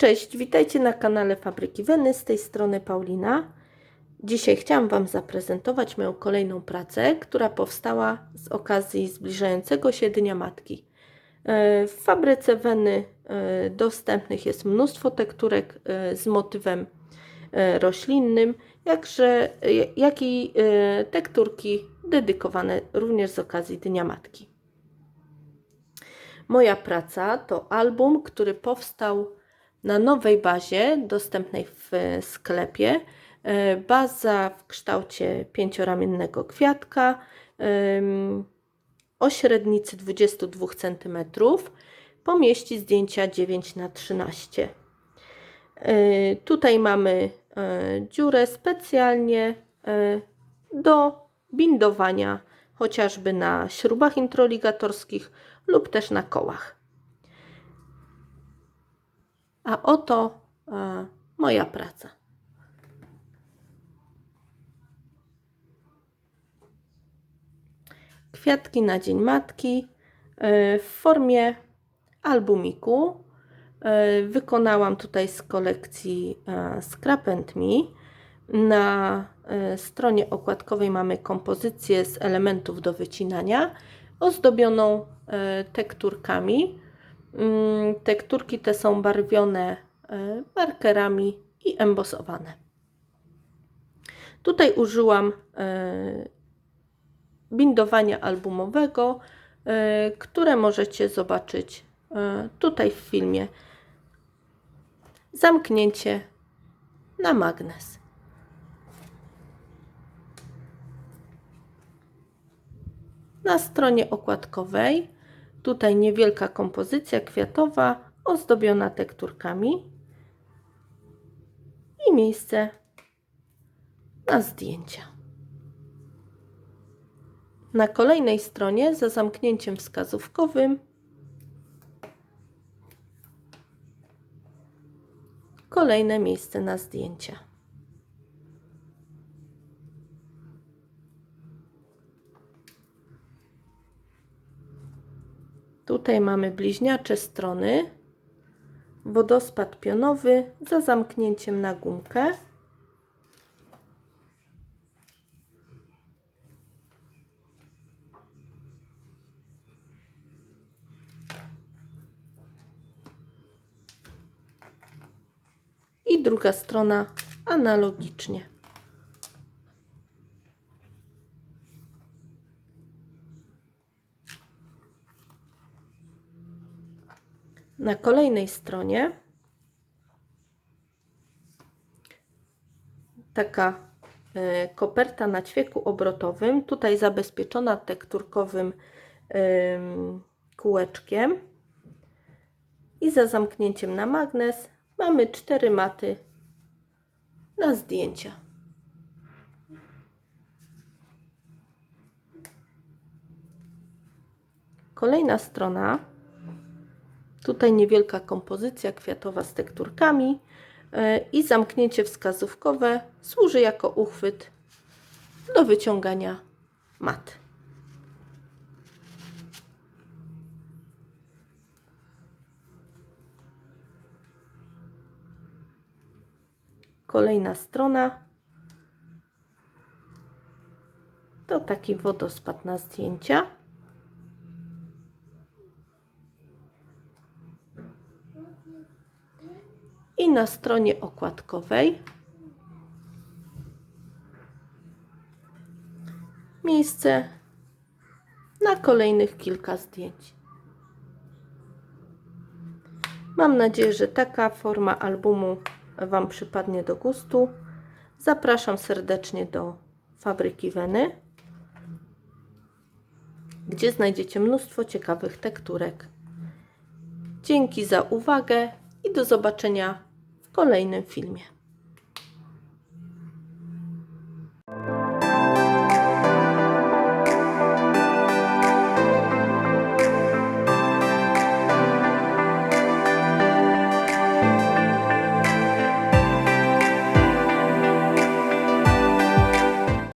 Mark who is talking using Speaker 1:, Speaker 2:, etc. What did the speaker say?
Speaker 1: Cześć, witajcie na kanale Fabryki Weny, z tej strony Paulina. Dzisiaj chciałam Wam zaprezentować moją kolejną pracę, która powstała z okazji zbliżającego się Dnia Matki. E, W fabryce Weny e, dostępnych jest mnóstwo tekturek e, z motywem roślinnym, jakże, jak i tekturki dedykowane również z okazji Dnia Matki. Moja praca to album, który powstał na nowej bazie dostępnej w sklepie. E, Baza w kształcie pięcioramiennego kwiatka o średnicy 22 cm pomieści zdjęcia 9 na 13 E, Tutaj mamy e, dziurę specjalnie e, do bindowania chociażby na śrubach introligatorskich lub też na kołach. A oto e, moja praca. Kwiatki na Dzień Matki e, w formie albumiku. E, Wykonałam tutaj z kolekcji Scrap Me. Na stronie okładkowej mamy kompozycję z elementów do wycinania, ozdobioną tekturkami. Mm, Tekturki te są barwione e, markerami i embosowane. Tutaj użyłam e, bindowania albumowego, e, które możecie zobaczyć tutaj w filmie. Zamknięcie na magnes. Na stronie okładkowej tutaj niewielka kompozycja kwiatowa ozdobiona tekturkami i miejsce na zdjęcia. Na kolejnej stronie za zamknięciem wskazówkowym kolejne miejsce na zdjęcia. Tutaj mamy bliźniacze strony, wodospad pionowy za zamknięciem na gumkę. I druga strona analogicznie. Na kolejnej stronie taka e, koperta na ćwieku obrotowym, tutaj zabezpieczona tekturkowym em, kółeczkiem i za zamknięciem na magnes mamy cztery maty na zdjęcia. Kolejna strona Tutaj niewielka kompozycja kwiatowa z tekturkami e, i zamknięcie wskazówkowe służy jako uchwyt do wyciągania mat. Kolejna strona to taki wodospad na zdjęcia. I na stronie okładkowej miejsce na kolejnych kilka zdjęć. Mam nadzieję, że taka forma albumu Wam przypadnie do gustu. Zapraszam serdecznie do fabryki Weny, gdzie znajdziecie mnóstwo ciekawych tekturek. Dzięki za uwagę i do zobaczenia w kolejnym filmie.